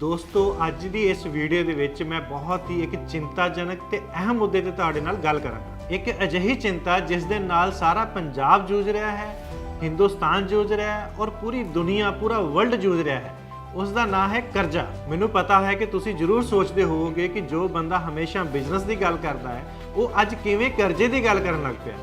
ਦੋਸਤੋ, ਅੱਜ ਦੀ ਇਸ ਵੀਡੀਓ ਦੇ ਵਿੱਚ ਮੈਂ ਬਹੁਤ ਹੀ ਇੱਕ ਚਿੰਤਾਜਨਕ ਤੇ ਅਹਿਮ ਮੁੱਦੇ ਤੇ ਤੁਹਾਡੇ ਨਾਲ ਗੱਲ ਕਰਾਂਗਾ। ਇੱਕ ਅਜਿਹੀ ਚਿੰਤਾ ਜਿਸ ਦੇ ਨਾਲ ਸਾਰਾ ਪੰਜਾਬ ਜੂਝ ਰਿਹਾ ਹੈ, ਹਿੰਦੁਸਤਾਨ ਜੂਝ ਰਿਹਾ ਹੈ ਔਰ ਪੂਰੀ ਦੁਨੀਆ, ਪੂਰਾ ਵਰਲਡ ਜੂਝ ਰਿਹਾ ਹੈ। ਉਸ ਦਾ ਨਾਂ ਹੈ ਕਰਜ਼ਾ। ਮੈਨੂੰ ਪਤਾ ਹੈ ਕਿ ਤੁਸੀਂ ਜ਼ਰੂਰ ਸੋਚਦੇ ਹੋਵੋਗੇ ਕਿ ਜੋ ਬੰਦਾ ਹਮੇਸ਼ਾ ਬਿਜ਼ਨਸ ਦੀ ਗੱਲ ਕਰਦਾ ਹੈ, ਉਹ ਅੱਜ ਕਿਵੇਂ ਕਰਜ਼ੇ ਦੀ ਗੱਲ ਕਰਨ ਲੱਗ ਪਿਆ।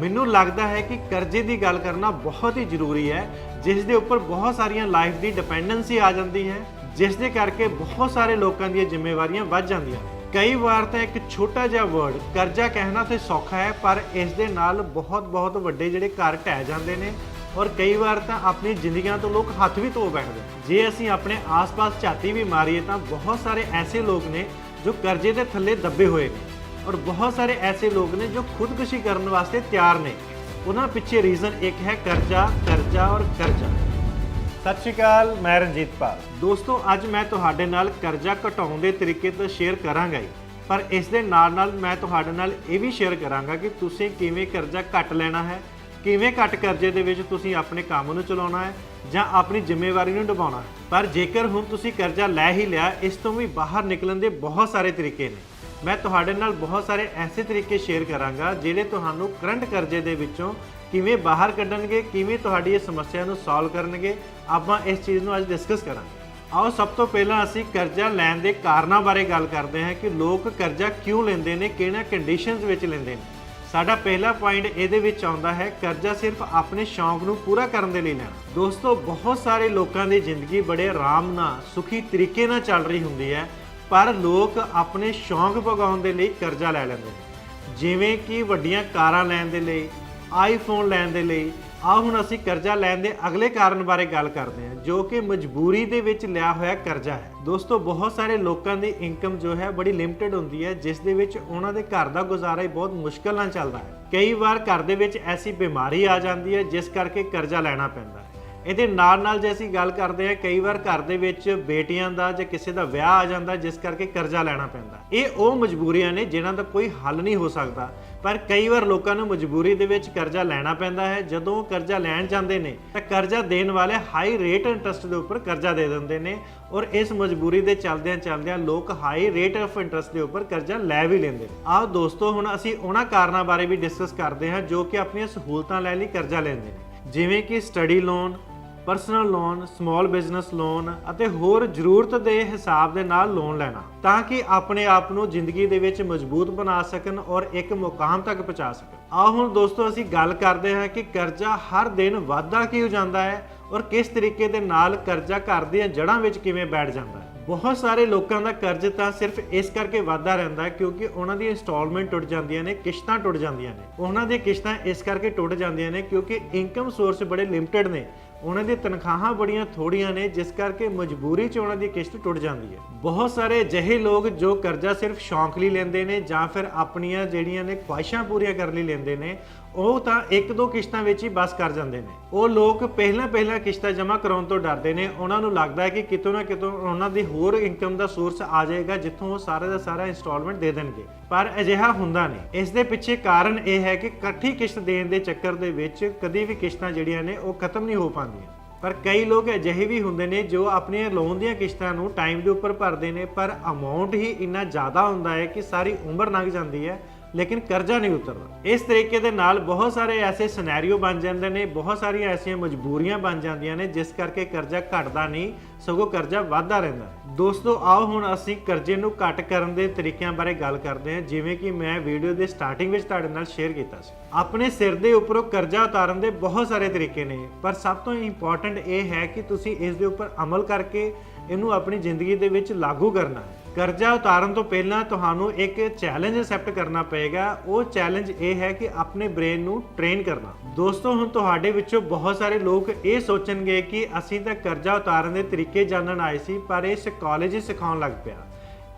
ਮੈਨੂੰ ਲੱਗਦਾ ਹੈ ਕਿ ਕਰਜ਼ੇ ਦੀ ਗੱਲ ਕਰਨਾ ਬਹੁਤ ਹੀ ਜ਼ਰੂਰੀ ਹੈ, ਜਿਸ ਦੇ ਉੱਪਰ ਬਹੁਤ ਸਾਰੀਆਂ ਲਾਈਫ ਦੀ ਡਿਪੈਂਡੈਂਸੀ ਆ ਜਾਂਦੀ ਹੈ। ਜਿਸ ਦੇ ਕਰਕੇ ਬਹੁਤ ਸਾਰੇ ਲੋਕਾਂ ਦੀਆਂ ਜ਼ਿੰਮੇਵਾਰੀਆਂ ਵੱਧ ਜਾਂਦੀਆਂ। ਕਈ ਵਾਰ ਤਾਂ ਇੱਕ ਛੋਟਾ ਜਿਹਾ ਵਰਡ ਕਰਜ਼ਾ ਕਹਿਣਾ ਤੇ ਸੌਖਾ ਹੈ, ਪਰ ਇਸ ਦੇ ਨਾਲ ਬਹੁਤ ਬਹੁਤ ਵੱਡੇ ਜਿਹੜੇ ਘਰ ਢਹਿ ਜਾਂਦੇ ਨੇ ਔਰ ਕਈ ਵਾਰ ਤਾਂ ਆਪਣੀ ਜ਼ਿੰਦਗੀਆਂ ਤੋਂ ਲੋਕ ਹੱਥ ਵੀ ਧੋ ਬੈਠਦੇ ਨੇ। ਜੇ ਅਸੀਂ ਆਪਣੇ ਆਸ-ਪਾਸ ਝਾਤੀ ਵੀ ਮਾਰੀਏ ਤਾਂ ਬਹੁਤ ਸਾਰੇ ਐਸੇ ਲੋਕ ਨੇ ਜੋ ਕਰਜ਼ੇ ਦੇ ਥੱਲੇ ਦੱਬੇ ਹੋਏ ਨੇ ਔਰ ਬਹੁਤ ਸਾਰੇ ਐਸੇ ਲੋਕ ਨੇ ਜੋ ਖੁਦਕੁਸ਼ੀ ਕਰਨ ਵਾਸਤੇ ਤਿਆਰ ਨੇ। ਉਹਨਾਂ ਪਿੱਛੇ ਰੀਜ਼ਨ ਇੱਕ ਹੈ ਕਰਜ਼ਾ ਕਰਜ਼ਾ ਔਰ ਕਰਜ਼ਾ। ਸਤਿ ਸ਼੍ਰੀ ਅਕਾਲ, ਮੈਂ ਰਣਜੀਤ ਪਾਲ। ਦੋਸਤੋ, ਅੱਜ ਮੈਂ ਤੁਹਾਡੇ ਨਾਲ ਕਰਜ਼ਾ ਘਟਾਉਣ ਦੇ ਤਰੀਕੇ ਤਾਂ ਸ਼ੇਅਰ ਕਰਾਂਗਾ ਹੀ, ਪਰ ਇਸ ਦੇ ਨਾਲ ਨਾਲ ਮੈਂ ਤੁਹਾਡੇ ਨਾਲ ਇਹ ਵੀ ਸ਼ੇਅਰ ਕਰਾਂਗਾ ਕਿ ਤੁਸੀਂ ਕਿਵੇਂ ਕਰਜ਼ਾ ਘੱਟ ਲੈਣਾ ਹੈ, ਕਿਵੇਂ ਘੱਟ ਕਰਜ਼ੇ ਦੇ ਵਿੱਚ ਤੁਸੀਂ ਆਪਣੇ ਕੰਮ ਨੂੰ ਚਲਾਉਣਾ ਹੈ, ਜਾਂ ਆਪਣੀ ਜ਼ਿੰਮੇਵਾਰੀ ਨੂੰ ਨਿਭਾਉਣਾ ਹੈ। ਪਰ ਜੇਕਰ ਹੁਣ ਤੁਸੀਂ ਕਰਜ਼ਾ ਲੈ ਹੀ ਲਿਆ, ਇਸ ਤੋਂ ਵੀ ਬਾਹਰ ਨਿਕਲਣ ਦੇ ਬਹੁਤ ਸਾਰੇ ਤਰੀਕੇ ਨੇ। ਮੈਂ ਤੁਹਾਡੇ ਨਾਲ ਬਹੁਤ ਸਾਰੇ ਐਸੇ ਤਰੀਕੇ ਸ਼ੇਅਰ ਕਰਾਂਗਾ, ਜਿਹੜੇ ਤੁਹਾਨੂੰ ਕਰੰਟ ਕਰਜ਼ੇ ਦੇ ਵਿੱਚੋਂ ਕਿਵੇਂ ਬਾਹਰ ਕੱਢਣਗੇ, ਕਿਵੇਂ ਤੁਹਾਡੀ ਇਹ ਸਮੱਸਿਆ ਨੂੰ ਸੋਲਵ ਕਰਨਗੇ, ਆਪਾਂ ਇਸ ਚੀਜ਼ ਨੂੰ ਅੱਜ ਡਿਸਕਸ ਕਰਾਂਗੇ। ਆਓ, ਸਭ ਤੋਂ ਪਹਿਲਾਂ ਅਸੀਂ ਕਰਜ਼ਾ ਲੈਣ ਦੇ ਕਾਰਨਾਂ ਬਾਰੇ ਗੱਲ ਕਰਦੇ ਹਾਂ ਕਿ ਲੋਕ ਕਰਜ਼ਾ ਕਿਉਂ ਲੈਂਦੇ ਨੇ ਕਿਹਨਾਂ ਕੰਡੀਸ਼ਨਸ ਵਿੱਚ ਲੈਂਦੇ ਨੇ। ਸਾਡਾ ਪਹਿਲਾ ਪੁਆਇੰਟ ਇਹਦੇ ਵਿੱਚ ਆਉਂਦਾ ਹੈ, ਕਰਜ਼ਾ ਸਿਰਫ ਆਪਣੇ ਸ਼ੌਂਕ ਨੂੰ ਪੂਰਾ ਕਰਨ ਦੇ ਲਈ ਲੈਣਾ। ਦੋਸਤੋ, ਬਹੁਤ ਸਾਰੇ ਲੋਕਾਂ ਦੀ ਜ਼ਿੰਦਗੀ ਬੜੇ ਆਰਾਮ ਨਾਲ, ਸੁਖੀ ਤਰੀਕੇ ਨਾਲ ਚੱਲ ਰਹੀ ਹੁੰਦੀ ਹੈ, ਪਰ ਲੋਕ ਆਪਣੇ ਸ਼ੌਂਕ ਪਗਾਉਣ ਦੇ ਲਈ ਕਰਜ਼ਾ ਲੈ ਲੈਂਦੇ ਨੇ। ਜਿਵੇਂ ਕਿ ਵੱਡੀਆਂ ਕਾਰਾਂ ਲੈਣ ਦੇ ਲਈ ਆਈਫੋਨ ਲੈਣ ਦੇ ਲਈ। ਆ ਹੁਣ ਅਸੀਂ ਕਰਜ਼ਾ ਲੈਣ ਦੇ ਅਗਲੇ ਕਾਰਨ ਬਾਰੇ ਗੱਲ ਕਰਦੇ ਹਾਂ, ਜੋ ਕਿ ਮਜਬੂਰੀ ਦੇ ਵਿੱਚ ਲਿਆ ਹੋਇਆ ਕਰਜ਼ਾ ਹੈ। ਦੋਸਤੋ, ਬਹੁਤ ਸਾਰੇ ਲੋਕਾਂ ਦੀ ਇਨਕਮ ਜੋ ਹੈ, ਬੜੀ ਲਿਮਟਿਡ ਹੁੰਦੀ ਹੈ, ਜਿਸ ਦੇ ਵਿੱਚ ਉਹਨਾਂ ਦੇ ਘਰ ਦਾ ਗੁਜ਼ਾਰਾ ਹੀ ਬਹੁਤ ਮੁਸ਼ਕਲ ਨਾਲ ਚੱਲਦਾ ਹੈ। ਕਈ ਵਾਰ ਘਰ ਦੇ ਵਿੱਚ ਐਸੀ ਬਿਮਾਰੀ ਆ ਜਾਂਦੀ ਹੈ, ਜਿਸ ਕਰਕੇ ਕਰਜ਼ਾ ਲੈਣਾ ਪੈਂਦਾ ਇਹਦੇ ਨਾਲ ਨਾਲ ਜੇ ਅਸੀਂ ਗੱਲ ਕਰਦੇ ਹਾਂ, ਕਈ ਵਾਰ ਘਰ ਦੇ ਵਿੱਚ ਬੇਟੀਆਂ ਦਾ ਜਾਂ ਕਿਸੇ ਦਾ ਵਿਆਹ ਆ ਜਾਂਦਾ, ਜਿਸ ਕਰਕੇ ਕਰਜ਼ਾ ਲੈਣਾ ਪੈਂਦਾ। ਇਹ ਉਹ ਮਜਬੂਰੀਆਂ ਨੇ ਜਿਨ੍ਹਾਂ ਦਾ ਕੋਈ ਹੱਲ ਨਹੀਂ ਹੋ ਸਕਦਾ। ਪਰ ਕਈ ਵਾਰ ਲੋਕਾਂ ਨੂੰ ਮਜਬੂਰੀ ਦੇ ਵਿੱਚ ਕਰਜ਼ਾ ਲੈਣਾ ਪੈਂਦਾ ਹੈ। ਜਦੋਂ ਉਹ ਕਰਜ਼ਾ ਲੈਣ ਜਾਂਦੇ ਨੇ, ਤਾਂ ਕਰਜ਼ਾ ਦੇਣ ਵਾਲੇ ਹਾਈ ਰੇਟ ਇੰਟਰਸਟ ਦੇ ਉੱਪਰ ਕਰਜ਼ਾ ਦੇ ਦਿੰਦੇ ਨੇ ਔਰ ਇਸ ਮਜਬੂਰੀ ਦੇ ਚਲਦਿਆਂ ਚਲਦਿਆਂ ਲੋਕ ਹਾਈ ਰੇਟ ਆਫ ਇੰਟਰਸਟ ਦੇ ਉੱਪਰ ਕਰਜ਼ਾ ਲੈ ਵੀ ਲੈਂਦੇ ਨੇ। ਆਓ ਦੋਸਤੋ, ਹੁਣ ਅਸੀਂ ਉਹਨਾਂ ਕਾਰਨਾਂ ਬਾਰੇ ਵੀ ਡਿਸਕਸ ਕਰਦੇ ਹਾਂ ਜੋ ਕਿ ਆਪਣੀਆਂ ਸਹੂਲਤਾਂ ਲੈਣ ਲਈ ਕਰਜ਼ਾ ਲੈਂਦੇ ਨੇ। ਜਿਵੇਂ ਕਿ study loan personal loan small business loan ਅਤੇ ਹੋਰ ਜ਼ਰੂਰਤ ਦੇ ਹਿਸਾਬ ਦੇ ਨਾਲ ਲੋਨ ਲੈਣਾ, ਤਾਂ ਕਿ ਆਪਣੇ ਆਪ ਨੂੰ ਜ਼ਿੰਦਗੀ ਦੇ ਵਿੱਚ ਮਜ਼ਬੂਤ ਬਣਾ ਸਕਣ ਔਰ ਇੱਕ ਮੁਕਾਮ ਤੱਕ ਪਹੁੰਚਾ ਸਕਣ। ਆਓ ਹੁਣ ਦੋਸਤੋ, ਅਸੀਂ ਗੱਲ ਕਰਦੇ ਹਾਂ ਕਿ ਕਰਜ਼ਾ ਹਰ ਦਿਨ ਵਾਧਾ ਕਿਉਂ ਜਾਂਦਾ ਹੈ ਔਰ ਕਿਸ ਤਰੀਕੇ ਦੇ ਨਾਲ ਕਰਜ਼ਾ ਘਰ ਦੀਆਂ ਜੜ੍ਹਾਂ ਵਿੱਚ ਕਿਵੇਂ ਬੈਠ ਜਾਂਦਾ ਹੈ। ਬਹੁਤ ਸਾਰੇ ਲੋਕਾਂ ਦਾ ਕਰਜ਼ ਤਾਂ ਸਿਰਫ ਇਸ ਕਰਕੇ ਵਾਧਾ ਰਹਿੰਦਾ ਹੈ ਕਿਉਂਕਿ ਉਹਨਾਂ ਦੀ ਇੰਸਟਾਲਮੈਂਟ ਟੁੱਟ ਜਾਂਦੀਆਂ ਨੇ, ਕਿਸ਼ਤਾਂ ਟੁੱਟ ਜਾਂਦੀਆਂ ਨੇ। ਉਹਨਾਂ ਦੀਆਂ ਕਿਸ਼ਤਾਂ ਇਸ ਕਰਕੇ ਟੁੱਟ ਜਾਂਦੀਆਂ ਨੇ ਕਿਉਂਕਿ ਇਨਕਮ ਸੋਰਸ ਬੜੇ ਲਿਮਟਿਡ ਨੇ ਉਹਨਾਂ ਦੀ ਤਨਖਾਹਾਂ ਬੜੀਆਂ ਥੋੜੀਆਂ ਨੇ, ਜਿਸ ਕਰਕੇ ਮਜਬੂਰੀ 'ਚ ਉਹਨਾਂ ਦੀ ਕਿਸ਼ਤ ਟੁੱਟ ਜਾਂਦੀ ਹੈ। ਬਹੁਤ ਸਾਰੇ ਅਜਿਹੇ ਲੋਕ ਜੋ ਕਰਜ਼ਾ ਸਿਰਫ ਸ਼ੌਂਕ ਲਈ ਲੈਂਦੇ ਨੇ ਜਾਂ ਫਿਰ ਆਪਣੀਆਂ ਜਿਹੜੀਆਂ ਨੇ ਖੁਆਇਸ਼ਾਂ ਪੂਰੀਆਂ ਕਰਨ ਲਈ ਲੈਂਦੇ ਨੇ ਉਹ ਤਾਂ ਇੱਕ ਦੋ ਕਿਸ਼ਤਾਂ ਵਿੱਚ ਹੀ ਬਸ ਕਰ ਜਾਂਦੇ ਨੇ। ਉਹ ਲੋਕ ਪਹਿਲਾਂ ਪਹਿਲਾਂ ਕਿਸ਼ਤਾਂ ਜਮ੍ਹਾਂ ਕਰਾਉਣ ਤੋਂ ਡਰਦੇ ਨੇ। ਉਹਨਾਂ ਨੂੰ ਲੱਗਦਾ ਹੈ ਕਿ ਕਿਤੋਂ ਨਾ ਕਿਤੋਂ ਉਹਨਾਂ ਦੀ ਹੋਰ ਇਨਕਮ ਦਾ ਸੋਰਸ ਆ ਜਾਏਗਾ, ਜਿੱਥੋਂ ਉਹ ਸਾਰੇ ਦਾ ਸਾਰਾ ਇੰਸਟਾਲਮੈਂਟ ਦੇ ਦੇਣਗੇ। ਪਰ ਅਜਿਹਾ ਹੁੰਦਾ ਨਹੀਂ। ਇਸ ਦੇ ਪਿੱਛੇ ਕਾਰਨ ਇਹ ਹੈ ਕਿ ਇਕੱਠੀ ਕਿਸ਼ਤ ਦੇਣ ਦੇ ਚੱਕਰ ਦੇ ਵਿੱਚ ਕਦੀ ਵੀ ਕਿਸ਼ਤਾਂ ਜਿਹੜੀਆਂ ਨੇ ਉਹ ਖਤਮ ਨਹੀਂ ਹੋ ਪਾਉਂਦੀਆਂ। ਪਰ ਕਈ ਲੋਕ ਅਜਿਹੇ ਵੀ ਹੁੰਦੇ ਨੇ ਜੋ ਆਪਣੀਆਂ ਲੋਨ ਦੀਆਂ ਕਿਸ਼ਤਾਂ ਨੂੰ ਟਾਈਮ ਦੇ ਉੱਪਰ ਭਰਦੇ ਨੇ, ਪਰ ਅਮਾਉਂਟ ਹੀ ਇੰਨਾ ਜ਼ਿਆਦਾ ਹੁੰਦਾ ਹੈ ਕਿ ਸਾਰੀ ਉਮਰ ਲੰਘ ਜਾਂਦੀ ਹੈ। ਲੇਕਿਨ ਕਰਜ਼ਾ ਨਹੀਂ ਉਤਰਦਾ। ਇਸ ਤਰੀਕੇ ਦੇ ਨਾਲ ਬਹੁਤ ਸਾਰੇ ਐਸੇ ਸਿਨੈਰੀਓ ਬਣ ਜਾਂਦੇ ਨੇ, ਬਹੁਤ ਸਾਰੀਆਂ ਐਸੀਆਂ ਮਜਬੂਰੀਆਂ ਬਣ ਜਾਂਦੀਆਂ ਨੇ, ਜਿਸ ਕਰਕੇ ਕਰਜ਼ਾ ਘਟਦਾ ਨਹੀਂ, ਸਗੋਂ ਕਰਜ਼ਾ ਵੱਧਦਾ ਰਹਿੰਦਾ। ਦੋਸਤੋ, ਆਓ ਹੁਣ ਅਸੀਂ ਕਰਜ਼ੇ ਨੂੰ ਘੱਟ ਕਰਨ ਦੇ ਤਰੀਕਿਆਂ ਬਾਰੇ ਗੱਲ ਕਰਦੇ ਹਾਂ, ਜਿਵੇਂ ਕਿ ਮੈਂ ਵੀਡੀਓ ਦੇ ਸਟਾਰਟਿੰਗ ਵਿੱਚ ਤੁਹਾਡੇ ਨਾਲ ਸ਼ੇਅਰ ਕੀਤਾ ਸੀ। ਆਪਣੇ ਸਿਰ ਦੇ ਉੱਪਰੋਂ ਕਰਜ਼ਾ ਉਤਾਰਨ ਦੇ ਬਹੁਤ ਸਾਰੇ ਤਰੀਕੇ ਨੇ, ਪਰ ਸਭ ਤੋਂ ਇੰਪੋਰਟੈਂਟ ਇਹ ਹੈ ਕਿ ਤੁਸੀਂ ਇਸ ਦੇ ਉੱਪਰ ਅਮਲ ਕਰਕੇ ਇਹਨੂੰ ਆਪਣੀ ਜ਼ਿੰਦਗੀ ਦੇ ਵਿੱਚ ਲਾਗੂ ਕਰਨਾ ਹੈ। ਕਰਜ਼ਾ ਉਤਾਰਨ ਤੋਂ ਪਹਿਲਾਂ ਤੁਹਾਨੂੰ ਇੱਕ ਚੈਲੰਜ ਐਕਸੈਪਟ ਕਰਨਾ ਪਏਗਾ। ਉਹ ਚੈਲੰਜ ਇਹ ਹੈ ਕਿ ਆਪਣੇ ਬ੍ਰੇਨ ਨੂੰ ਟ੍ਰੇਨ ਕਰਨਾ। ਦੋਸਤੋ, ਹੁਣ ਤੁਹਾਡੇ ਵਿੱਚੋਂ ਬਹੁਤ ਸਾਰੇ ਲੋਕ ਇਹ ਸੋਚਣਗੇ ਕਿ ਅਸੀਂ ਤਾਂ ਕਰਜ਼ਾ ਉਤਾਰਨ ਦੇ ਤਰੀਕੇ ਜਾਣਨ ਆਏ ਸੀ, ਪਰ ਇਹ ਸਾਈਕੋਲੋਜੀ ਸਿਖਾਉਣ ਲੱਗ ਪਿਆ।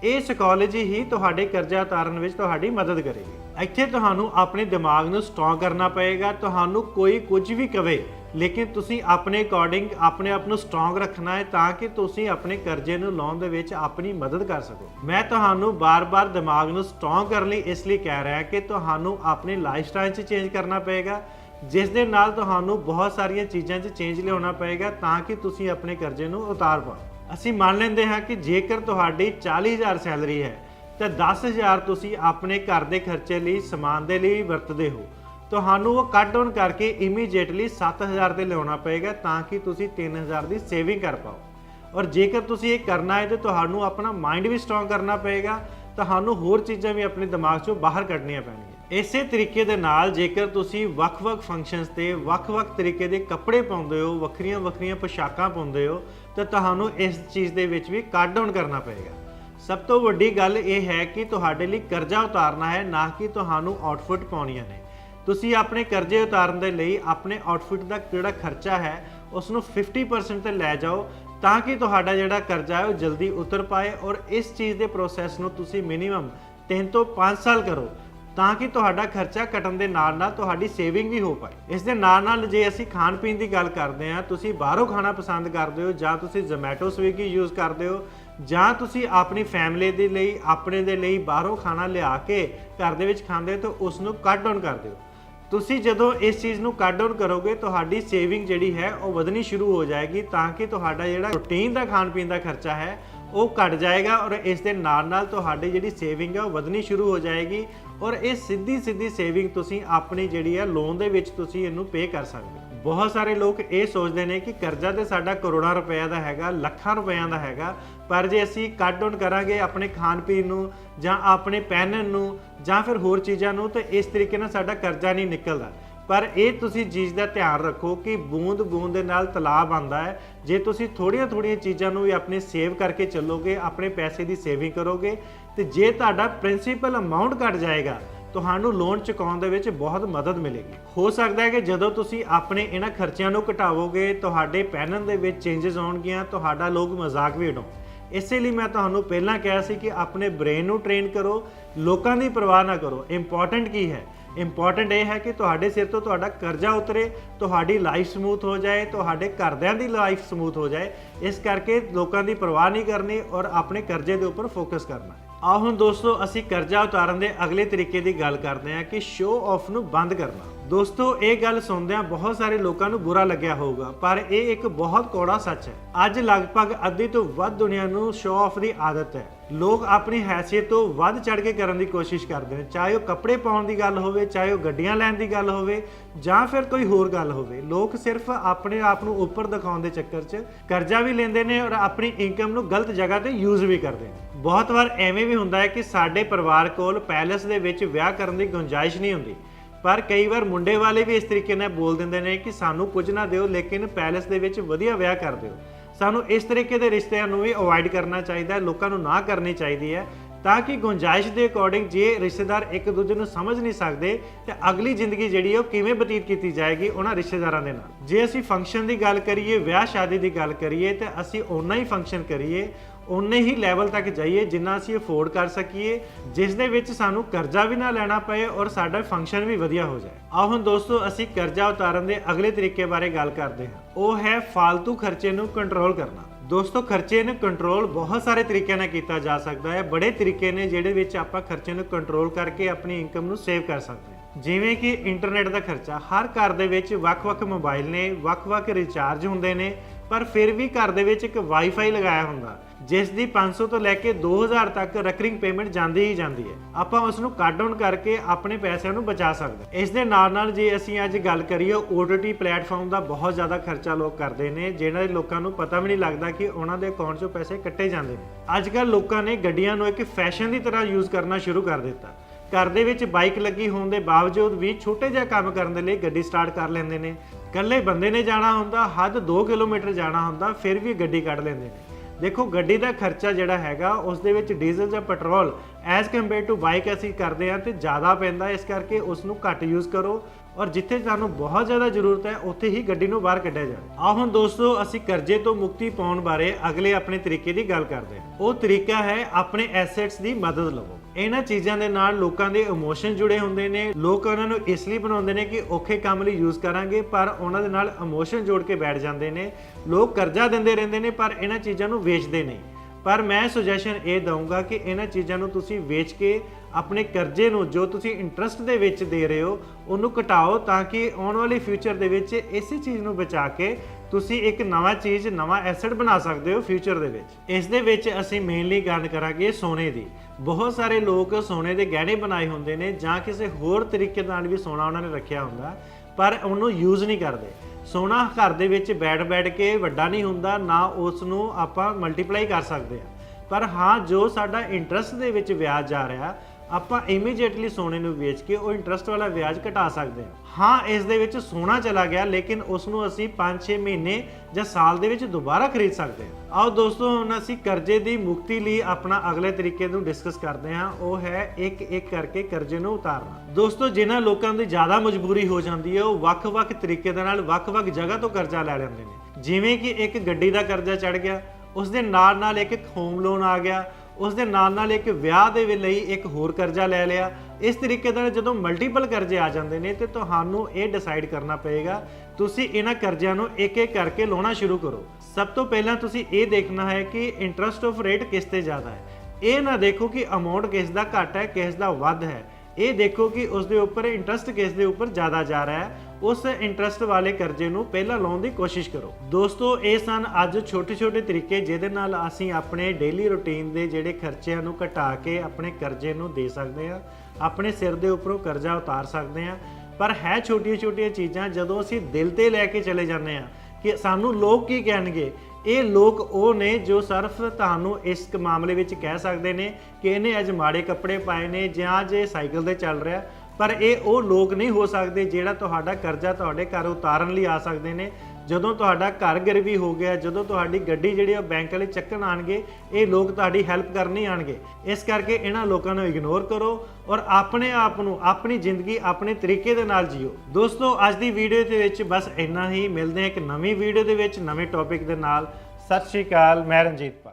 ਇਹ ਸਾਈਕੋਲੋਜੀ ਹੀ ਤੁਹਾਡੇ ਕਰਜ਼ਾ ਉਤਾਰਨ ਵਿੱਚ ਤੁਹਾਡੀ ਮਦਦ ਕਰੇਗੀ। ਇੱਥੇ ਤੁਹਾਨੂੰ ਆਪਣੇ ਦਿਮਾਗ ਨੂੰ ਸਟਰੋਂਗ ਕਰਨਾ ਪਏਗਾ। ਤੁਹਾਨੂੰ ਕੋਈ ਕੁਝ ਵੀ ਕਵੇ ਲੇਕਿਨ ਤੁਸੀਂ ਆਪਣੇ ਅਕੋਰਡਿੰਗ ਆਪਣੇ ਆਪ ਨੂੰ ਸਟਰੋਂਗ ਰੱਖਣਾ ਹੈ ਤਾਂ ਕਿ ਤੁਸੀਂ ਆਪਣੇ ਕਰਜ਼ੇ ਨੂੰ ਲਾਉਣ ਦੇ ਵਿੱਚ ਆਪਣੀ ਮਦਦ ਕਰ ਸਕੋ। ਮੈਂ ਤੁਹਾਨੂੰ ਬਾਰ-ਬਾਰ ਦਿਮਾਗ ਨੂੰ ਸਟਰੋਂਗ ਕਰਨ ਲਈ ਇਸ ਲਈ ਕਹਿ ਰਿਹਾ ਕਿ ਤੁਹਾਨੂੰ ਆਪਣੀ ਲਾਈਫ ਸਟਾਈਲ 'ਚ ਚੇਂਜ ਕਰਨਾ ਪਏਗਾ, ਜਿਸ ਦੇ ਨਾਲ ਤੁਹਾਨੂੰ ਬਹੁਤ ਸਾਰੀਆਂ ਚੀਜ਼ਾਂ 'ਚ ਚੇਂਜ ਲਿਆਉਣਾ ਪਏਗਾ ਤਾਂ ਕਿ ਤੁਸੀਂ ਆਪਣੇ ਕਰਜ਼ੇ ਨੂੰ ਉਤਾਰ ਪਾਓ। ਅਸੀਂ ਮੰਨ ਲੈਂਦੇ ਹਾਂ ਕਿ ਜੇਕਰ ਤੁਹਾਡੀ 40000 ਸੈਲਰੀ ਹੈ, ਤਾਂ 10000 ਤੁਸੀਂ ਆਪਣੇ ਘਰ ਦੇ ਖਰਚੇ ਲਈ, ਸਮਾਨ ਦੇ ਲਈ ਵਰਤਦੇ ਹੋ। ਤੁਹਾਨੂੰ ਉਹ ਕੱਟ ਡਾਊਨ ਕਰਕੇ ਇਮੀਡੀਏਟਲੀ 7000 ਤੇ ਲਿਆਉਣਾ ਪਏਗਾ ਤਾਂ ਕਿ ਤੁਸੀਂ 3000 ਦੀ ਸੇਵਿੰਗ ਕਰ ਪਾਓ। ਔਰ ਜੇਕਰ ਤੁਸੀਂ ਇਹ ਕਰਨਾ ਹੈ ਤੇ ਤੁਹਾਨੂੰ ਆਪਣਾ ਮਾਈਂਡ ਵੀ ਸਟਰੋਂਗ ਕਰਨਾ ਪਏਗਾ, ਤੁਹਾਨੂੰ ਹੋਰ ਚੀਜ਼ਾਂ ਵੀ ਆਪਣੇ ਦਿਮਾਗ ਚੋਂ ਬਾਹਰ ਕੱਢਣੀਆਂ ਪੈਣਗੀਆਂ। ਇਸੇ ਤਰੀਕੇ ਦੇ ਨਾਲ ਜੇਕਰ ਤੁਸੀਂ ਵੱਖ-ਵੱਖ ਫੰਕਸ਼ਨਸ ਤੇ ਵੱਖ-ਵੱਖ ਤਰੀਕੇ ਦੇ ਕੱਪੜੇ ਪਾਉਂਦੇ ਹੋ, ਵੱਖਰੀਆਂ-ਵੱਖਰੀਆਂ ਪੋਸ਼ਾਕਾਂ ਪਾਉਂਦੇ ਹੋ, ਤਾਂ ਤੁਹਾਨੂੰ ਇਸ ਚੀਜ਼ ਦੇ ਵਿੱਚ ਵੀ ਕੱਟ ਡਾਊਨ ਕਰਨਾ ਪਏਗਾ। ਸਭ ਤੋਂ ਵੱਡੀ ਗੱਲ ਇਹ ਹੈ ਕਿ ਤੁਹਾਡੇ ਲਈ ਕਰਜ਼ਾ ਉਤਾਰਨਾ ਹੈ, ਨਾ ਕਿ ਤੁਹਾਨੂੰ ਆਊਟਫਿਟ ਪਾਉਣੀਆਂ ਨੇ। ਤੁਸੀਂ ਆਪਣੇ ਕਰਜ਼ੇ ਉਤਾਰਨ ਦੇ ਲਈ ਆਪਣੇ ਆਊਟਫਿਟ ਦਾ ਜਿਹੜਾ ਖਰਚਾ ਹੈ ਉਸ ਨੂੰ 50% ਤੇ ਲੈ ਜਾਓ ਤਾਂ ਕਿ ਤੁਹਾਡਾ ਜਿਹੜਾ ਕਰਜ਼ਾ ਹੈ ਉਹ ਜਲਦੀ ਉਤਰ ਪਾਏ ਔਰ ਇਸ ਚੀਜ਼ ਦੇ ਪ੍ਰੋਸੈਸ ਨੂੰ ਤੁਸੀਂ ਮਿਨੀਮਮ 3 ਤੋਂ 5 ਸਾਲ ਕਰੋ ਤਾਂ ਕਿ ਤੁਹਾਡਾ ਖਰਚਾ ਘਟਣ ਦੇ ਨਾਲ ਨਾਲ ਤੁਹਾਡੀ ਸੇਵਿੰਗ ਵੀ ਹੋ ਪਾਏ। ਇਸ ਦੇ ਨਾਲ ਨਾਲ ਜੇ ਅਸੀਂ ਖਾਣ ਪੀਣ ਦੀ ਗੱਲ ਕਰਦੇ ਹਾਂ, ਤੁਸੀਂ ਬਾਹਰੋਂ ਖਾਣਾ ਪਸੰਦ ਕਰਦੇ ਹੋ ਜਾਂ ਤੁਸੀਂ ਜ਼ੋਮੈਟੋ ਸਵੀਗੀ ਯੂਜ਼ ਕਰਦੇ ਹੋ ਜਾਂ ਤੁਸੀਂ ਆਪਣੀ ਫੈਮਿਲੀ ਦੇ ਲਈ, ਆਪਣੇ ਦੇ ਲਈ ਬਾਹਰੋਂ ਖਾਣਾ ਲਿਆ ਕੇ ਘਰ ਦੇ ਵਿੱਚ ਖਾਂਦੇ ਹੋ ਤਾਂ ਉਸ ਨੂੰ ਕੱਟ ਡਾਊਨ ਕਰ ਦਿਓ। ਤੁਸੀਂ ਜਦੋਂ ਇਸ ਚੀਜ਼ ਨੂੰ ਕੱਟ ਡਾਊਨ ਕਰੋਗੇ, ਤੁਹਾਡੀ ਸੇਵਿੰਗ ਜਿਹੜੀ ਹੈ, ਉਹ ਵਧਣੀ ਸ਼ੁਰੂ ਹੋ ਜਾਏਗੀ ਤਾਂ ਕਿ ਤੁਹਾਡਾ ਜਿਹੜਾ ਰੂਟੀਨ ਦਾ ਖਾਣ ਪੀਣ ਦਾ ਖਰਚਾ ਹੈ, ਉਹ ਘਟ ਜਾਏਗਾ ਔਰ ਇਸ ਦੇ ਨਾਲ ਨਾਲ ਤੁਹਾਡੀ ਜਿਹੜੀ ਸੇਵਿੰਗ ਹੈ, ਉਹ ਵਧਣੀ ਸ਼ੁਰੂ ਹੋ ਜਾਏਗੀ ਔਰ ਇਹ ਸਿੱਧੀ ਸਿੱਧੀ ਸੇਵਿੰਗ ਤੁਸੀਂ ਆਪਣੀ ਜਿਹੜੀ ਹੈ ਲੋਨ ਦੇ ਵਿੱਚ ਤੁਸੀਂ ਇਹਨੂੰ ਪੇ ਕਰ ਸਕਦੇ ਹੋ। ਬਹੁਤ ਸਾਰੇ ਲੋਕ ਇਹ ਸੋਚਦੇ ਨੇ ਕਿ ਕਰਜ਼ਾ ਤੇ ਸਾਡਾ ਕਰੋੜਾਂ ਰੁਪਏ ਦਾ ਹੈਗਾ, ਲੱਖਾਂ ਰੁਪਈਆਂ ਦਾ ਹੈਗਾ, ਪਰ ਜੇ ਅਸੀਂ ਕੱਟ ਡਾਊਨ ਕਰਾਂਗੇ ਆਪਣੇ ਖਾਣ ਪੀਣ ਨੂੰ ਜਾਂ ਆਪਣੇ ਪਹਿਨਣ ਨੂੰ ਜਾਂ ਫਿਰ ਹੋਰ ਚੀਜ਼ਾਂ ਨੂੰ, ਤਾਂ ਇਸ ਤਰੀਕੇ ਨਾਲ ਸਾਡਾ ਕਰਜ਼ਾ ਨਹੀਂ ਨਿਕਲਦਾ। ਪਰ ਇਹ ਤੁਸੀਂ ਚੀਜ਼ ਦਾ ਧਿਆਨ ਰੱਖੋ ਕਿ ਬੂੰਦ ਬੂੰਦ ਦੇ ਨਾਲ ਤਲਾਬ ਆਂਦਾ ਹੈ। ਜੇ ਤੁਸੀਂ ਥੋੜੀਆਂ ਥੋੜੀਆਂ ਚੀਜ਼ਾਂ ਨੂੰ ਵੀ ਆਪਣੇ ਸੇਵ ਕਰਕੇ ਚੱਲੋਗੇ, ਆਪਣੇ ਪੈਸੇ ਦੀ ਸੇਵਿੰਗ ਕਰੋਗੇ, ਤੇ ਜੇ ਤੁਹਾਡਾ ਪ੍ਰਿੰਸੀਪਲ ਅਮਾਉਂਟ ਘਟ ਜਾਏਗਾ ਤੁਹਾਨੂੰ ਲੋਨ ਚੁਕਾਉਣ ਦੇ ਵਿੱਚ ਬਹੁਤ ਮਦਦ ਮਿਲੇਗੀ। ਹੋ ਸਕਦਾ ਹੈ ਕਿ ਜਦੋਂ ਤੁਸੀਂ ਆਪਣੇ ਇਹਨਾਂ ਖਰਚਿਆਂ ਨੂੰ ਘਟਾਵੋਗੇ, ਤੁਹਾਡੇ ਪਹਿਨਣ ਦੇ ਵਿੱਚ ਚੇਂਜਸ ਆਉਣਗੀਆਂ, ਤੁਹਾਡਾ ਲੋਕ ਮਜ਼ਾਕ ਵੀ ਉਡਾਉਣ ਇਸੇ ਲਈ ਮੈਂ ਤੁਹਾਨੂੰ ਪਹਿਲਾਂ ਕਿਹਾ ਸੀ ਕਿ ਆਪਣੇ ਬ੍ਰੇਨ ਨੂੰ ਟ੍ਰੇਨ ਕਰੋ, ਲੋਕਾਂ ਦੀ ਪਰਵਾਹ ਨਾ ਕਰੋ। ਇੰਪੋਰਟੈਂਟ ਕੀ ਹੈ? ਇੰਪੋਰਟੈਂਟ ਇਹ ਹੈ ਕਿ ਤੁਹਾਡੇ ਸਿਰ ਤੋਂ ਤੁਹਾਡਾ ਕਰਜ਼ਾ ਉਤਰੇ, ਤੁਹਾਡੀ ਲਾਈਫ ਸਮੂਥ ਹੋ ਜਾਏ, ਤੁਹਾਡੇ ਘਰਦਿਆਂ ਦੀ ਲਾਈਫ ਸਮੂਥ ਹੋ ਜਾਏ। ਇਸ ਕਰਕੇ ਲੋਕਾਂ ਦੀ ਪਰਵਾਹ ਨਹੀਂ ਕਰਨੀ ਔਰ ਆਪਣੇ ਕਰਜ਼ੇ ਦੇ ਉੱਪਰ ਫੋਕਸ ਕਰਨਾ। ਹੈ ਹੁਣ ਦੋਸਤੋ ਅਸੀਂ ਕਰਜ਼ਾ ਉਤਾਰਨ ਦੇ ਅਗਲੇ ਤਰੀਕੇ ਦੀ ਗੱਲ ਕਰਦੇ ਹਾਂ ਕਿ ਸ਼ੋਅ ਆਫ ਨੂੰ ਬੰਦ ਕਰਨਾ। ਦੋਸਤੋ, ਇਹ ਗੱਲ ਸੁਣਦਿਆਂ ਬਹੁਤ ਸਾਰੇ ਲੋਕਾਂ ਨੂੰ ਬੁਰਾ ਲੱਗਿਆ ਹੋਊਗਾ, ਪਰ ਇਹ ਇੱਕ ਬਹੁਤ ਕੌੜਾ ਸੱਚ ਹੈ। ਅੱਜ ਲਗਭਗ ਅੱਧੀ ਤੋਂ ਵੱਧ ਦੁਨੀਆ ਨੂੰ ਸ਼ੋਅ ਆਫ ਦੀ ਆਦਤ ਹੈ। ਲੋਕ ਆਪਣੀ ਹੈਸੀਅਤ ਤੋਂ ਵੱਧ ਚੜ ਕੇ ਕਰਨ ਦੀ ਕੋਸ਼ਿਸ਼ ਕਰਦੇ ਨੇ, ਚਾਹੇ ਉਹ ਕੱਪੜੇ ਪਾਉਣ ਦੀ ਗੱਲ ਹੋਵੇ, ਚਾਹੇ ਉਹ ਗੱਡੀਆਂ ਲੈਣ ਦੀ ਗੱਲ ਹੋਵੇ, ਜਾਂ ਫਿਰ ਕੋਈ ਹੋਰ ਗੱਲ ਹੋਵੇ। ਲੋਕ ਸਿਰਫ ਆਪਣੇ ਆਪ ਨੂੰ ਉੱਪਰ ਦਿਖਾਉਣ ਦੇ ਚੱਕਰ 'ਚ ਕਰਜ਼ਾ ਵੀ ਲੈਂਦੇ ਨੇ ਔਰ ਆਪਣੀ ਇਨਕਮ ਨੂੰ ਗਲਤ ਜਗ੍ਹਾ ਤੇ ਯੂਜ਼ ਵੀ ਕਰਦੇ ਨੇ। ਬਹੁਤ ਵਾਰ ਐਵੇਂ ਵੀ ਹੁੰਦਾ ਹੈ ਕਿ ਸਾਡੇ ਪਰਿਵਾਰ ਕੋਲ ਪੈਲੇਸ ਦੇ ਵਿੱਚ ਵਿਆਹ ਕਰਨ ਦੀ ਗੁੰਜਾਇਸ਼ ਨਹੀਂ ਹੁੰਦੀ। ਪਰ ਕਈ ਵਾਰ ਮੁੰਡੇ ਵਾਲੇ ਵੀ ਇਸ ਤਰੀਕੇ ਨਾਲ ਬੋਲ ਦਿੰਦੇ ਨੇ ਕਿ ਸਾਨੂੰ ਕੁਝ ਨਾ ਦਿਓ, ਲੇਕਿਨ ਪੈਲੇਸ ਦੇ ਵਿੱਚ ਵਧੀਆ ਵਿਆਹ ਕਰ ਦਿਓ। ਸਾਨੂੰ ਇਸ ਤਰੀਕੇ ਦੇ ਰਿਸ਼ਤਿਆਂ ਨੂੰ ਵੀ ਅਵੋਇਡ ਕਰਨਾ ਚਾਹੀਦਾ ਹੈ ਲੋਕਾਂ ਨੂੰ ਨਾ ਕਰਨੀ ਚਾਹੀਦੀ ਹੈ, ਤਾਂ ਕਿ ਗੁੰਜਾਇਸ਼ ਦੇ ਅਕੋਰਡਿੰਗ ਜੇ ਰਿਸ਼ਤੇਦਾਰ ਇੱਕ ਦੂਜੇ ਨੂੰ ਸਮਝ ਨਹੀਂ ਸਕਦੇ, ਤੇ ਅਗਲੀ ਜ਼ਿੰਦਗੀ ਜਿਹੜੀ ਉਹ ਕਿਵੇਂ ਬਤੀਤ ਕੀਤੀ ਜਾਏਗੀ ਉਹਨਾਂ ਰਿਸ਼ਤੇਦਾਰਾਂ ਦੇ ਨਾਲ। ਜੇ ਅਸੀਂ ਫੰਕਸ਼ਨ ਦੀ ਗੱਲ ਕਰੀਏ ਵਿਆਹ ਸ਼ਾਦੀ ਦੀ ਗੱਲ ਕਰੀਏ, ਤੇ ਅਸੀਂ ਓਨਾ ਹੀ ਫੰਕਸ਼ਨ ਕਰੀਏ ਉਨੇ ਹੀ ਲੈਵਲ ਤੱਕ ਜਾਈਏ ਜਿੰਨਾ ਅਸੀਂ ਅਫੋਰਡ ਕਰ ਸਕੀਏ, ਜਿਸ ਦੇ ਵਿੱਚ ਸਾਨੂੰ ਕਰਜ਼ਾ ਵੀ ਨਾ ਲੈਣਾ ਪਏ ਔਰ ਸਾਡਾ ਫੰਕਸ਼ਨ ਵੀ ਵਧੀਆ ਹੋ ਜਾਏ। ਆਓ ਹੁਣ ਦੋਸਤੋ, ਅਸੀਂ ਕਰਜ਼ਾ ਉਤਾਰਨ ਦੇ ਅਗਲੇ ਤਰੀਕੇ ਬਾਰੇ ਗੱਲ ਕਰਦੇ ਹਾਂ। ਉਹ ਹੈ ਫालतू ਖਰਚੇ ਨੂੰ ਕੰਟਰੋਲ ਕਰਨਾ। ਦੋਸਤੋ, ਖਰਚੇ ਨੂੰ ਕੰਟਰੋਲ ਬਹੁਤ ਸਾਰੇ ਤਰੀਕਿਆਂ ਨਾਲ ਕੀਤਾ ਜਾ ਸਕਦਾ ਹੈ। ਬੜੇ ਤਰੀਕੇ ਨੇ ਜਿਹੜੇ ਵਿੱਚ ਆਪਾਂ ਖਰਚੇ ਨੂੰ ਕੰਟਰੋਲ ਕਰਕੇ ਆਪਣੀ ਇਨਕਮ ਨੂੰ ਸੇਵ ਕਰ ਸਕਦੇ ਹਾਂ। ਜਿਵੇਂ ਕਿ ਇੰਟਰਨੈਟ ਦਾ ਖਰਚਾ। ਹਰ ਘਰ ਦੇ ਵਿੱਚ ਵੱਖ-ਵੱਖ ਮੋਬਾਈਲ ਨੇ, ਵੱਖ-ਵੱਖ ਰਿਚਾਰਜ ਹੁੰਦੇ ਨੇ, ਪਰ ਫਿਰ ਵੀ ਘਰ ਦੇ ਵਿੱਚ ਇੱਕ ਵਾਈਫਾਈ ਲਗਾਇਆ ਹੁੰਦਾ। ਜਿਸ ਦੀ 500 ਤੋਂ ਲੈ ਕੇ 2000 ਤੱਕ ਰੈਕਰਿੰਗ ਪੇਮੈਂਟ ਜਾਂਦੀ ਹੀ ਜਾਂਦੀ ਹੈ। ਆਪਾਂ ਉਸ ਨੂੰ ਕੱਟ ਡਾਊਨ ਕਰਕੇ ਆਪਣੇ ਪੈਸਿਆਂ ਨੂੰ ਬਚਾ ਸਕਦੇ ਇਸ ਦੇ ਨਾਲ ਨਾਲ ਜੇ ਅਸੀਂ ਅੱਜ ਗੱਲ ਕਰੀਏ OTT ਪਲੇਟਫਾਰਮ ਦਾ ਬਹੁਤ ਜ਼ਿਆਦਾ ਖਰਚਾ ਲੋਕ ਕਰਦੇ ਨੇ, ਜਿਹਨਾਂ ਦੇ ਲੋਕਾਂ ਨੂੰ ਪਤਾ ਵੀ ਨਹੀਂ ਲੱਗਦਾ ਕਿ ਉਹਨਾਂ ਦੇ ਅਕਾਊਂਟ 'ਚੋਂ ਪੈਸੇ ਕੱਟੇ ਜਾਂਦੇ ਨੇ। ਅੱਜ ਕੱਲ੍ਹ ਲੋਕਾਂ ਨੇ ਗੱਡੀਆਂ ਨੂੰ ਇੱਕ ਫੈਸ਼ਨ ਦੀ ਤਰ੍ਹਾਂ ਯੂਜ਼ ਕਰਨਾ ਸ਼ੁਰੂ ਕਰ ਦਿੱਤਾ। ਘਰ ਦੇ ਵਿੱਚ ਬਾਈਕ ਲੱਗੀ ਹੋਣ ਦੇ ਬਾਵਜੂਦ ਵੀ ਛੋਟੇ ਜਿਹਾ ਕੰਮ ਕਰਨ ਦੇ ਲਈ ਗੱਡੀ ਸਟਾਰਟ ਕਰ ਲੈਂਦੇ ਨੇ। ਇਕੱਲੇ ਬੰਦੇ ਨੇ ਜਾਣਾ ਹੁੰਦਾ, ਹੱਦ 2 ਕਿਲੋਮੀਟਰ ਜਾਣਾ ਹੁੰਦਾ, ਫਿਰ ਵੀ ਗੱਡੀ ਕੱਢ ਲੈਂਦੇ ਨੇ। ਦੇਖੋ, ਗੱਡੀ ਦਾ ਖਰਚਾ ਜਿਹੜਾ ਹੈਗਾ ਉਸ ਦੇ ਵਿੱਚ ਡੀਜ਼ਲ ਜਾਂ petrol as compare to bike ਅਸੀਂ ਕਰਦੇ ਹਾਂ ਤੇ ਜ਼ਿਆਦਾ ਪੈਂਦਾ, ਇਸ ਕਰਕੇ ਉਸ ਨੂੰ ਘੱਟ ਯੂਜ਼ ਕਰੋ। ਔਰ ਜਿੱਥੇ ਤੁਹਾਨੂੰ ਬਹੁਤ ਜ਼ਿਆਦਾ ਜ਼ਰੂਰਤ ਹੈ, ਉੱਥੇ ਹੀ ਗੱਡੀ ਨੂੰ ਬਾਹਰ ਕੱਢਿਆ ਜਾਵੇ। ਆਓ ਹੁਣ ਦੋਸਤੋ, ਅਸੀਂ ਕਰਜ਼ੇ ਤੋਂ ਮੁਕਤੀ ਪਾਉਣ ਬਾਰੇ ਅਗਲੇ ਆਪਣੇ ਤਰੀਕੇ ਦੀ ਗੱਲ ਕਰਦੇ ਹਾਂ। ਉਹ ਤਰੀਕਾ ਹੈ, ਆਪਣੇ ਐਸੈਟਸ ਦੀ ਮਦਦ ਲਵੋ। ਇਹਨਾਂ ਚੀਜ਼ਾਂ ਦੇ ਨਾਲ ਲੋਕਾਂ ਦੇ ਇਮੋਸ਼ਨ ਜੁੜੇ ਹੁੰਦੇ ਨੇ। ਲੋਕ ਉਹਨਾਂ ਨੂੰ ਇਸ ਲਈ ਬਣਾਉਂਦੇ ਨੇ ਕਿ ਔਖੇ ਕੰਮ ਲਈ ਯੂਜ਼ ਕਰਾਂਗੇ, ਪਰ ਉਹਨਾਂ ਦੇ ਨਾਲ ਇਮੋਸ਼ਨ ਜੋੜ ਕੇ ਬੈਠ ਜਾਂਦੇ ਨੇ। ਲੋਕ ਕਰਜ਼ਾ ਦਿੰਦੇ ਰਹਿੰਦੇ ਨੇ, ਪਰ ਇਹਨਾਂ ਚੀਜ਼ਾਂ ਨੂੰ ਵੇਚਦੇ ਨਹੀਂ। ਪਰ ਮੈਂ ਸੁਜੈਸ਼ਨ ਇਹ ਦਊਂਗਾ ਕਿ ਇਹਨਾਂ ਚੀਜ਼ਾਂ ਨੂੰ ਤੁਸੀਂ ਵੇਚ ਕੇ ਆਪਣੇ ਕਰਜ਼ੇ ਨੂੰ ਜੋ ਤੁਸੀਂ ਇੰਟਰਸਟ ਦੇ ਵਿੱਚ ਦੇ ਰਹੇ ਹੋ, ਉਹਨੂੰ ਘਟਾਓ ਤਾਂ ਕਿ ਆਉਣ ਵਾਲੇ ਫਿਊਚਰ ਦੇ ਵਿੱਚ ਇਸੇ ਚੀਜ਼ ਨੂੰ ਬਚਾ ਕੇ ਤੁਸੀਂ ਇੱਕ ਨਵਾਂ ਚੀਜ਼, ਨਵਾਂ ਐਸੈਟ ਬਣਾ ਸਕਦੇ ਹੋ ਫਿਊਚਰ ਦੇ ਵਿੱਚ। ਇਸ ਦੇ ਵਿੱਚ ਅਸੀਂ ਮੇਨਲੀ ਗੱਲ ਕਰਾਂਗੇ ਸੋਨੇ ਦੀ। ਬਹੁਤ ਸਾਰੇ ਲੋਕ ਸੋਨੇ ਦੇ ਗਹਿਣੇ ਬਣਾਏ ਹੁੰਦੇ ਨੇ ਜਾਂ ਕਿਸੇ ਹੋਰ ਤਰੀਕੇ ਨਾਲ ਵੀ ਸੋਨਾ ਉਹਨਾਂ ਨੇ ਰੱਖਿਆ ਹੁੰਦਾ, ਪਰ ਉਹਨੂੰ ਯੂਜ਼ ਨਹੀਂ ਕਰਦੇ। ਸੋਨਾ ਘਰ ਦੇ ਵਿੱਚ ਬੈਠ ਬੈਠ ਕੇ ਵੱਡਾ ਨਹੀਂ ਹੁੰਦਾ, ਨਾ ਉਸ ਨੂੰ ਆਪਾਂ ਮਲਟੀਪਲਾਈ ਕਰ ਸਕਦੇ ਆ ਪਰ ਹਾਂ, ਜੋ ਸਾਡਾ ਇੰਟਰਸਟ ਦੇ ਵਿੱਚ ਵਿਆਜ ਜਾ ਰਿਹਾ ਆਪਾਂ ਇਮੀਡੀਏਟਲੀ ਸੋਨੇ ਨੂੰ ਵੇਚ ਕੇ ਉਹ ਇੰਟਰਸਟ ਵਾਲਾ ਵਿਆਜ ਘਟਾ ਸਕਦੇ ਹਾਂ। ਹਾਂ, ਇਸ ਦੇ ਵਿੱਚ ਸੋਨਾ ਚਲਾ ਗਿਆ, ਲੇਕਿਨ ਉਸ ਨੂੰ ਅਸੀਂ 5-6 ਮਹੀਨੇ ਜਾਂ ਸਾਲ ਦੇ ਵਿੱਚ ਦੁਬਾਰਾ ਖਰੀਦ ਸਕਦੇ ਹਾਂ। ਆਓ ਦੋਸਤੋ, ਹੁਣ ਅਸੀਂ ਕਰਜ਼ੇ ਦੀ ਮੁਕਤੀ ਲਈ ਆਪਣਾ ਅਗਲੇ ਤਰੀਕੇ ਨੂੰ ਡਿਸਕਸ ਕਰਦੇ ਹਾਂ। ਉਹ ਹੈ ਇੱਕ ਇੱਕ ਕਰਕੇ ਕਰਜ਼ੇ ਨੂੰ ਉਤਾਰਨਾ। ਦੋਸਤੋ, ਜਿਨ੍ਹਾਂ ਲੋਕਾਂ ਦੀ ਜ਼ਿਆਦਾ ਮਜਬੂਰੀ ਹੋ ਜਾਂਦੀ ਹੈ, ਉਹ ਵੱਖ-ਵੱਖ ਤਰੀਕੇ ਦੇ ਨਾਲ, ਵੱਖ-ਵੱਖ ਜਗ੍ਹਾ ਤੋਂ ਕਰਜ਼ਾ ਲੈ ਲੈਂਦੇ ਨੇ। ਜਿਵੇਂ ਕਿ ਇੱਕ ਗੱਡੀ ਦਾ ਕਰਜ਼ਾ ਚੜ ਗਿਆ ਉਸ ਦੇ ਨਾਲ ਨਾਲ ਇੱਕ ਹੋਮ ਲੋਨ ਆ ਗਿਆ ਉਸ ਦੇ ਨਾਲ ਨਾਲ ਇੱਕ ਵਿਆਹ ਦੇ ਲਈ ਇੱਕ ਹੋਰ ਕਰਜ਼ਾ ਲੈ ਲਿਆ। ਇਸ ਤਰੀਕੇ ਨਾਲ ਜਦੋਂ ਮਲਟੀਪਲ ਕਰਜ਼ੇ ਆ ਜਾਂਦੇ ਨੇ ਤੇ ਤੁਹਾਨੂੰ ਇਹ ਡਿਸਾਈਡ ਕਰਨਾ ਪਏਗਾ, ਤੁਸੀਂ ਇਹਨਾਂ ਕਰਜ਼ਿਆਂ ਨੂੰ ਇੱਕ ਇੱਕ ਕਰਕੇ ਲਾਉਣਾ ਸ਼ੁਰੂ ਕਰੋ। ਸਭ ਤੋਂ ਪਹਿਲਾਂ ਤੁਸੀਂ ਇਹ ਦੇਖਣਾ ਹੈ ਕਿ ਇੰਟਰਸਟ ਆਫ ਰੇਟ ਕਿਸ ਤੇ ਜ਼ਿਆਦਾ ਹੈ। ਇਹ ਨਾ ਦੇਖੋ ਕਿ ਅਮਾਉਂਟ ਕਿਸ ਦਾ ਘੱਟ ਹੈ, ਕਿਸ ਦਾ ਵੱਧ ਹੈ। ਇਹ ਦੇਖੋ ਕਿ ਉਸ ਦੇ ਉੱਪਰ ਇੰਟਰਸਟ ਕਿਸ ਦੇ ਉੱਪਰ ਜ਼ਿਆਦਾ ਜਾ ਰਿਹਾ ਹੈ। ਉਸ ਇੰਟਰਸਟ ਵਾਲੇ ਕਰਜ਼ੇ ਨੂੰ ਪਹਿਲਾਂ ਲਾਉਣ ਦੀ ਕੋਸ਼ਿਸ਼ ਕਰੋ। ਦੋਸਤੋ, ਇਹ ਸਨ ਅੱਜ ਛੋਟੇ-ਛੋਟੇ ਤਰੀਕੇ ਜਿਹਦੇ ਨਾਲ ਅਸੀਂ ਆਪਣੇ ਡੇਲੀ ਰੁਟੀਨ ਦੇ ਜਿਹੜੇ ਖਰਚਿਆਂ ਨੂੰ ਘਟਾ ਕੇ ਆਪਣੇ ਕਰਜ਼ੇ ਨੂੰ ਦੇ ਸਕਦੇ ਹਾਂ, ਆਪਣੇ ਸਿਰ ਦੇ ਉੱਪਰੋਂ ਕਰਜ਼ਾ ਉਤਾਰ ਸਕਦੇ ਹਾਂ। ਪਰ ਹੈ ਛੋਟੀਆਂ-ਛੋਟੀਆਂ ਚੀਜ਼ਾਂ, ਜਦੋਂ ਅਸੀਂ ਦਿਲ ਤੇ ਲੈ ਕੇ ਚਲੇ ਜਾਂਦੇ ਹਾਂ ਕਿ ਸਾਨੂੰ ਲੋਕ ਕੀ ਕਹਿਣਗੇ, ਇਹ ਲੋਕ ਉਹ ਨੇ ਜੋ ਸਿਰਫ ਤੁਹਾਨੂੰ ਇਸ ਮਾਮਲੇ ਵਿੱਚ ਕਹਿ ਸਕਦੇ ਨੇ ਕਿ ਇਹਨੇ ਅੱਜ ਮਾੜੇ ਕੱਪੜੇ ਪਾਏ ਨੇ ਜਾਂ ਜੇ ਸਾਈਕਲ ਤੇ ਚੱਲ ਰਿਹਾ। ਪਰ ਇਹ ਉਹ ਲੋਕ ਨਹੀਂ ਹੋ ਸਕਦੇ ਜਿਹੜਾ ਤੁਹਾਡਾ ਕਰਜ਼ਾ ਤੁਹਾਡੇ ਘਰ ਉਤਾਰਨ ਲਈ ਆ ਸਕਦੇ ਨੇ। ਜਦੋਂ ਤੁਹਾਡਾ ਘਰ ਗਿਰਵੀ ਹੋ ਗਿਆ, ਜਦੋਂ ਤੁਹਾਡੀ ਗੱਡੀ ਜਿਹੜੀ ਉਹ ਬੈਂਕ ਵਾਲੇ ਚੱਕਣ ਆਣਗੇ, ਇਹ ਲੋਕ ਤੁਹਾਡੀ ਹੈਲਪ ਕਰਨੀ ਨਹੀਂ ਆਣਗੇ। ਇਸ ਕਰਕੇ ਇਹਨਾਂ ਲੋਕਾਂ ਨੂੰ ਇਗਨੋਰ ਕਰੋ ਔਰ ਆਪਣੇ ਆਪ ਨੂੰ, ਆਪਣੀ ਜ਼ਿੰਦਗੀ ਆਪਣੇ ਤਰੀਕੇ ਦੇ ਨਾਲ ਜੀਓ। ਦੋਸਤੋ, ਅੱਜ ਦੀ ਵੀਡੀਓ ਦੇ ਵਿੱਚ ਬਸ ਇੰਨਾ ਹੀ। ਮਿਲਦੇ ਹਾਂ ਇੱਕ ਨਵੀਂ ਵੀਡੀਓ ਦੇ ਵਿੱਚ, ਨਵੇਂ ਟੌਪਿਕ ਦੇ ਨਾਲ। ਸਤਿ ਸ਼੍ਰੀ ਅਕਾਲ, ਮੈਂ ਰਣਜੀਤ।